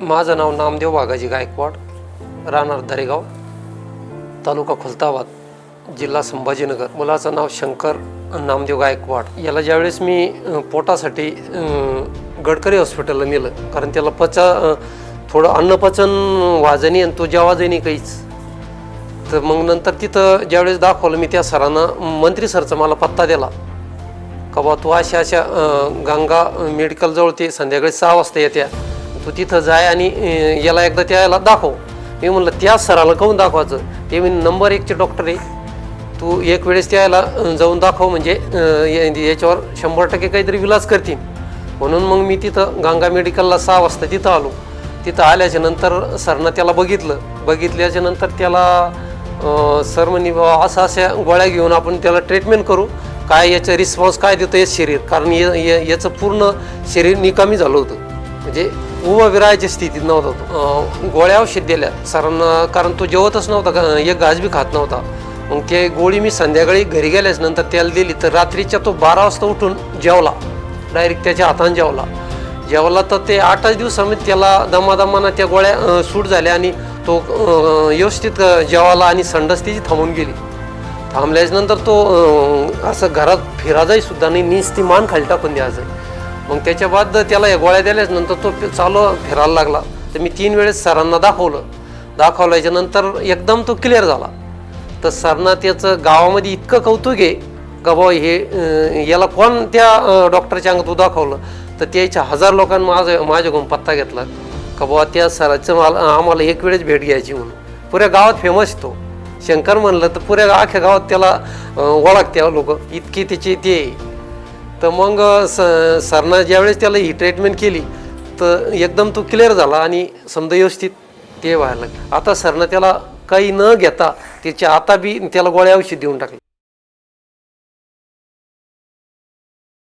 माझं नाव नामदेव बागाजी गायकवाड राहणार दरेगाव तालुका खुलताबाद जिल्हा संभाजीनगर. मुलाचं नाव शंकर नामदेव गायकवाड. याला ज्यावेळेस मी पोटासाठी गडकरी हॉस्पिटलला नेलं कारण त्याला पचा थोडं अन्नपचन वाजणी आणि तो जेवाजणी काहीच. तर मग नंतर तिथं ज्यावेळेस दाखवलं मी त्या सरांना मंत्री सरचा मला पत्ता दिला. का बा तू अशा अशा गंगा मेडिकलजवळ ते संध्याकाळी सहा वाजता येत्या. तू तिथं जाय आणि अं, याला एकदा त्याला दाखव. मी म्हणलं त्या सराला काहून दाखवायचं? ते मी नंबर एकचे डॉक्टर आहे. तू एक वेळेस त्याला अं, जाऊन दाखव म्हणजे अं, या- याच्यावर शंभर टक्के काहीतरी विलास करतील. म्हणून मग मी तिथं गंगा मेडिकलला सहा वाजता तिथं आलो. तिथं आल्याच्यानंतर सरनं त्याला बघितलं. बघितल्याच्या नंतर त्याला अं, सर म्हणे बाबा असं अशा गोळ्या घेऊन आपण त्याला ट्रीटमेंट करू. काय याचं रिस्पॉन्स काय देतं हे शरीर? कारण या- या- याचं पूर्ण शरीर निकामी झालं होतं. म्हणजे उभं विरायच्या स्थितीत नव्हता तो. गोळ्या औषध दिल्या. सरांना कारण तो जेवतच नव्हता एक घास बी खात नव्हता. मग ते गोळी मी संध्याकाळी घरी गेल्याच नंतर त्याला दिली तर रात्रीच्या तो बारा वाजता उठून जेवला. डायरेक्ट त्याच्या हाताने जेवला. जेवला तर ते आठच दिवसामध्ये त्याला दमादमानं त्या गोळ्या सूट झाल्या आणि तो व्यवस्थित जेवाला जेवायला आणि संडस त्याची थांबून गेली. थांबल्याच्यानंतर तो असं घरात फिराजाही सुद्धा नाही नीच ती मान खाली टाकून द्यायचं मग त्याच्या बाद त्याला या गोळ्या दिल्याच नंतर तो चालू फिरायला लागला. तर मी तीन वेळेस सरांना दाखवलं. दाखवल्याच्या नंतर एकदम तो क्लिअर झाला. तर सरना त्याचं गावामध्ये इतकं कौतुक आहे का बाबा हे याला कोण त्या डॉक्टरच्या अंगात तू दाखवलं तर त्याच्या हजार लोकांनी माझं माझ्याकडून पत्ता घेतला का बाबा त्या सराचं मला आम्हाला एक वेळेस भेट घ्यायची म्हणून. पुऱ्या गावात फेमस तो. शंकर म्हणलं तर पुऱ्या अख्ख्या गावात त्याला अं, ओळखते लोक. इतकी त्याची ते तर मग स सरनं ज्यावेळेस त्याला ही ट्रीटमेंट केली तर एकदम तो क्लिअर झाला आणि समजा व्यवस्थित ते व्हायला लागलं. आता सरनं त्याला काही न घेता त्याच्या आता बी त्याला गोळ्या औषध देऊन टाकले.